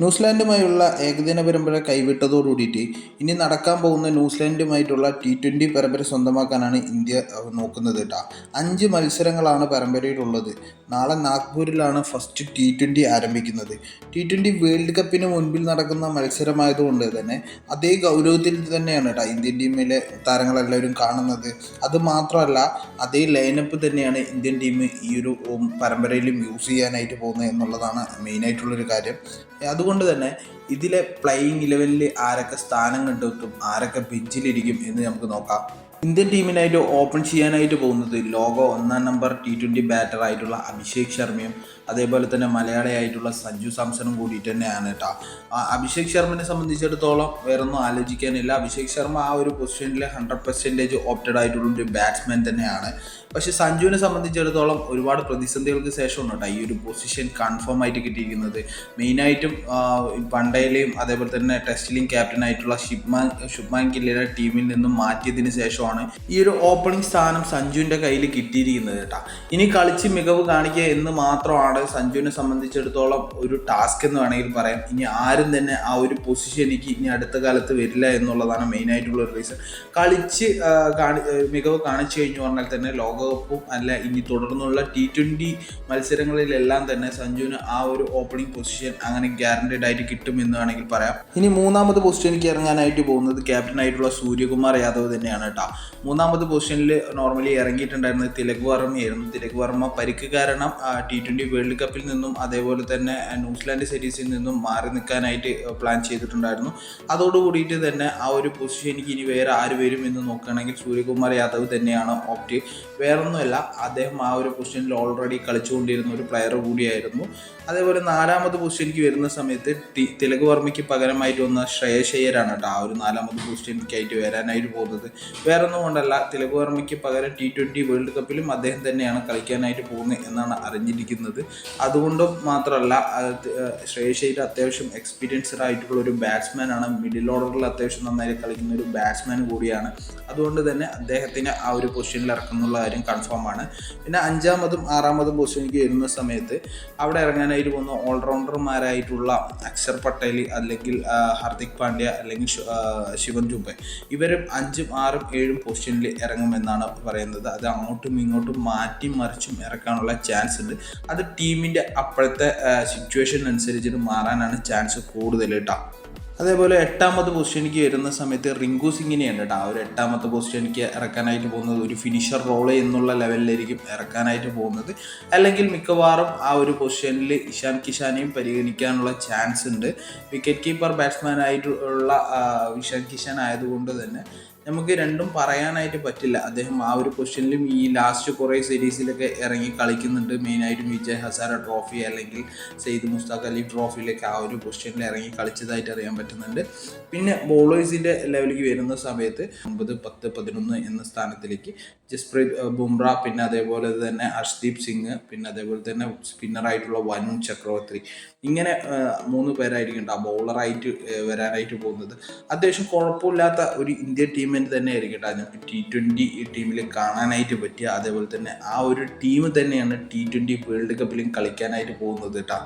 ന്യൂസിലാൻഡുമായുള്ള ഏകദിന പരമ്പര കൈവിട്ടതോടുകൂടിയിട്ട് ഇനി നടക്കാൻ പോകുന്ന ന്യൂസിലാൻഡുമായിട്ടുള്ള ടി ട്വന്റി പരമ്പര സ്വന്തമാക്കാനാണ് ഇന്ത്യ നോക്കുന്നത് കേട്ടോ അഞ്ച് മത്സരങ്ങളാണ് പരമ്പരയിലുള്ളത്. നാളെ നാഗ്പൂരിലാണ് ഫസ്റ്റ് ടി ട്വന്റി ആരംഭിക്കുന്നത്. ടി ട്വന്റി വേൾഡ് കപ്പിന് മുൻപിൽ നടക്കുന്ന മത്സരമായതുകൊണ്ട് തന്നെ അതേ ഗൗരവത്തിൽ തന്നെയാണ് കേട്ടോ ഇന്ത്യൻ ടീമിലെ താരങ്ങളെല്ലാവരും കാണുന്നത്. അത് മാത്രമല്ല അതേ ലൈനപ്പ് തന്നെയാണ് ഇന്ത്യൻ ടീം ഈ ഒരു പരമ്പരയിലും യൂസ് ചെയ്യാനായിട്ട് പോകുന്നത് എന്നുള്ളതാണ് മെയിനായിട്ടുള്ളൊരു കാര്യം. അതുകൊണ്ട് തന്നെ ഇതിലെ പ്ലേയിങ് ഇലവനിൽ ആരൊക്കെ സ്ഥാനം കണ്ടെത്തും ആരൊക്കെ ബെഞ്ചിലിരിക്കും എന്ന് നമുക്ക് നോക്കാം. ഇന്ത്യൻ ടീമിനായിട്ട് ഓപ്പൺ ചെയ്യാനായിട്ട് പോകുന്നത് ലോക ഒന്നാം നമ്പർ ടി ട്വന്റി ബാറ്ററായിട്ടുള്ള അഭിഷേക് ശർമ്മയും അതേപോലെ തന്നെ മലയാളിയായിട്ടുള്ള സഞ്ജു സാംസണും കൂടിയിട്ട് തന്നെയാണ് കേട്ടോ. അഭിഷേക് ശർമ്മനെ സംബന്ധിച്ചിടത്തോളം വേറൊന്നും ആലോചിക്കാനില്ല. അഭിഷേക് ശർമ്മ ആ ഒരു പൊസിഷനിൽ ഹൺഡ്രഡ് പെർസെന്റേജ് ഓപ്റ്റഡ് ആയിട്ടുള്ള ഒരു ബാറ്റ്സ്മാൻ തന്നെയാണ്. പക്ഷേ സഞ്ജുവിനെ സംബന്ധിച്ചിടത്തോളം ഒരുപാട് പ്രതിസന്ധികൾക്ക് ശേഷമാണ് കേട്ടോ ഈ ഒരു പൊസിഷൻ കൺഫേം ആയിട്ട് കിട്ടിയിരിക്കുന്നത്. മെയിനായിട്ടും പണ്ടയിലെയും അതേപോലെ തന്നെ ടെസ്റ്റിലെയും ക്യാപ്റ്റൻ ആയിട്ടുള്ള ഷിപ്മാൻ ശുഭ്മാൻ കില്ലയുടെ ടീമിൽ നിന്നും മാറ്റിയതിന് ശേഷമാണ് ഈ ഒരു ഓപ്പണിംഗ് സ്ഥാനം സഞ്ജുവിന്റെ കയ്യിൽ കിട്ടിയിരിക്കുന്നത് കേട്ടോ. ഇനി കളിച്ച് മികവ് കാണിക്കുക എന്ന് മാത്രമാണ് സഞ്ജുവിനെ സംബന്ധിച്ചിടത്തോളം ഒരു ടാസ്ക് എന്ന് വേണമെങ്കിൽ പറയാം. ഇനി ആരും തന്നെ ആ ഒരു പൊസിഷനിലേക്ക് ഇനി അടുത്ത കാലത്ത് വരില്ല എന്നുള്ളതാണ് മെയിനായിട്ടുള്ള ഒരു റീസൺ കളിച്ച് കാണി മികവ് കാണിച്ചു കഴിഞ്ഞു പറഞ്ഞാൽ തന്നെ ലോകകപ്പും അല്ല ഇനി തുടർന്നുള്ള ടി ട്വന്റി മത്സരങ്ങളിലെല്ലാം തന്നെ സഞ്ജുവിന് ആ ഒരു ഓപ്പണിംഗ് പൊസിഷൻ അങ്ങനെ ഗ്യാരണ്ടീഡ് ആയിട്ട് കിട്ടും എന്ന് വേണമെങ്കിൽ പറയാം. ഇനി മൂന്നാമത് പൊസിഷനിലേക്ക് ഇറങ്ങാനായിട്ട് പോകുന്നത് ക്യാപ്റ്റൻ ആയിട്ടുള്ള സൂര്യകുമാർ യാദവ് തന്നെയാണ് കേട്ടോ. മൂന്നാമത് പൊസിഷനിൽ നോർമലി ഇറങ്ങിയിട്ടുണ്ടായിരുന്നത് തിലക് വർമ്മയായിരുന്നു. തിലക് വർമ്മ പരിക്ക് കാരണം ടി ട്വന്റി വേൾഡ് കപ്പിൽ നിന്നും അതേപോലെ തന്നെ ന്യൂസിലാൻഡ് സീരീസിൽ നിന്നും മാറി നിൽക്കാനായിട്ട് പ്ലാൻ ചെയ്തിട്ടുണ്ടായിരുന്നു. അതോടുകൂടിയിട്ട് തന്നെ ആ ഒരു പൊസിഷൻ എനിക്ക് ഇനി വേറെ ആര് വരും എന്ന് നോക്കുകയാണെങ്കിൽ സൂര്യകുമാർ യാദവ് തന്നെയാണ് ഓപ്റ്റ് വേറൊന്നുമല്ല അദ്ദേഹം ആ ഒരു പൊസിഷനിൽ ഓൾറെഡി കളിച്ചുകൊണ്ടിരുന്ന ഒരു പ്ലെയർ കൂടിയായിരുന്നു. അതേപോലെ നാലാമത് പൊസിഷനിലേക്ക് വരുന്ന സമയത്ത് തിലക് വർമ്മയ്ക്ക് പകരമായിട്ട് വന്ന ശ്രേയശയ്യരാണ് കേട്ടോ ആ ഒരു നാലാമത് പൊസിഷനിലേക്കായിട്ട് വരാനായിട്ട് പോകുന്നത്. വേറെ കൊണ്ടല്ല തെലുഗു വർമ്മയ്ക്ക് പകരം ടി ട്വന്റി വേൾഡ് കപ്പിലും അദ്ദേഹം തന്നെയാണ് കളിക്കാനായിട്ട് പോകുന്നത് എന്നാണ് അറിഞ്ഞിരിക്കുന്നത്. അതുകൊണ്ടും മാത്രമല്ല ശ്രേയസ് അത്യാവശ്യം എക്സ്പീരിയൻസ്ഡ് ആയിട്ടുള്ള ഒരു ബാറ്റ്സ്മാൻ ആണ്. മിഡിൽ ഓർഡറിൽ അത്യാവശ്യം നന്നായി കളിക്കുന്ന ഒരു ബാറ്റ്സ്മാൻ കൂടിയാണ്. അതുകൊണ്ട് തന്നെ അദ്ദേഹത്തിന് ആ ഒരു പൊസിഷനിൽ ഇറക്കുന്നുള്ള കാര്യം കൺഫേം ആണ്. പിന്നെ അഞ്ചാമതും ആറാമതും പൊസിഷനിലേക്ക് വരുന്ന സമയത്ത് അവിടെ ഇറങ്ങാനായിട്ട് പോകുന്ന ഓൾറൗണ്ടർമാരായിട്ടുള്ള അക്ഷർ പട്ടേൽ അല്ലെങ്കിൽ ഹാർദിക് പാണ്ഡ്യ അല്ലെങ്കിൽ ശിവൻ ദുബെ ഇവരും അഞ്ചും ആറും ഏഴും പൊസിഷനിൽ ഇറങ്ങുമെന്നാണ് പറയുന്നത്. അത് അങ്ങോട്ടും ഇങ്ങോട്ടും മാറ്റി മറിച്ചും ഇറക്കാനുള്ള ചാൻസ് ഉണ്ട്. അത് ടീമിന്റെ അപ്പോഴത്തെ സിറ്റുവേഷൻ അനുസരിച്ചിട്ട് മാറാനാണ് ചാൻസ് കൂടുതൽ കേട്ടോ അതേപോലെ എട്ടാമത്തെ പൊസിഷനിലേക്ക് വരുന്ന സമയത്ത് റിങ്കു സിംഗിനെയാണ് കേട്ടോ ആ ഒരു എട്ടാമത്തെ പൊസിഷനിലേക്ക് ഇറക്കാനായിട്ട് പോകുന്നത് ഒരു ഫിനിഷർ റോൾ എന്നുള്ള ലെവലിലായിരിക്കും ഇറക്കാനായിട്ട് പോകുന്നത്. അല്ലെങ്കിൽ മിക്കവാറും ആ ഒരു പൊസിഷനിൽ ഇഷാൻ കിഷാനെയും പരിഗണിക്കാനുള്ള ചാൻസ് ഉണ്ട്. വിക്കറ്റ് കീപ്പർ ബാറ്റ്സ്മാൻ ആയിട്ടുള്ള ഇഷാൻ കിഷാൻ ആയതുകൊണ്ട് തന്നെ നമുക്ക് രണ്ടും പറയാനായിട്ട് പറ്റില്ല. അദ്ദേഹം ആ ഒരു പൊസിഷനിലും ഈ ലാസ്റ്റ് കുറേ സീരീസിലൊക്കെ ഇറങ്ങി കളിക്കുന്നുണ്ട്. മെയിനായിട്ടും വിജയ് ഹസാര ട്രോഫി അല്ലെങ്കിൽ സെയ്ദ് മുസ്താഖ് അലി ട്രോഫിയിലൊക്കെ ആ ഒരു പൊസിഷനിൽ ഇറങ്ങി കളിച്ചതായിട്ട് അറിയാൻ പറ്റുന്നുണ്ട്. പിന്നെ ബോളേഴ്സിന്റെ ലെവലിലേക്ക് വരുന്ന സമയത്ത് ഒമ്പത് പത്ത് പതിനൊന്ന് എന്ന സ്ഥാനത്തിലേക്ക് ജസ്പ്രീത് ബുംറ പിന്നെ അതേപോലെ തന്നെ ഹർഷ്ദീപ് സിംഗ് പിന്നെ അതേപോലെ തന്നെ സ്പിന്നറായിട്ടുള്ള വനു ചക്രവർത്തി. ഇങ്ങനെ മൂന്ന് പേരായിരിക്കും ആ ബോളറായിട്ട് വരാനായിട്ട് പോകുന്നത്. അത്യാവശ്യം കുഴപ്പമില്ലാത്ത ഒരു ഇന്ത്യൻ ടീമിന് തന്നെ ആയിരിക്കും കേട്ടോ നമുക്ക് ടി ട്വന്റി ടീമിൽ കാണാനായിട്ട് പറ്റിയ അതേപോലെ തന്നെ ആ ഒരു ടീം തന്നെയാണ് ടി ട്വന്റി വേൾഡ് കപ്പിലും കളിക്കാനായിട്ട് പോകുന്നത് കേട്ടോ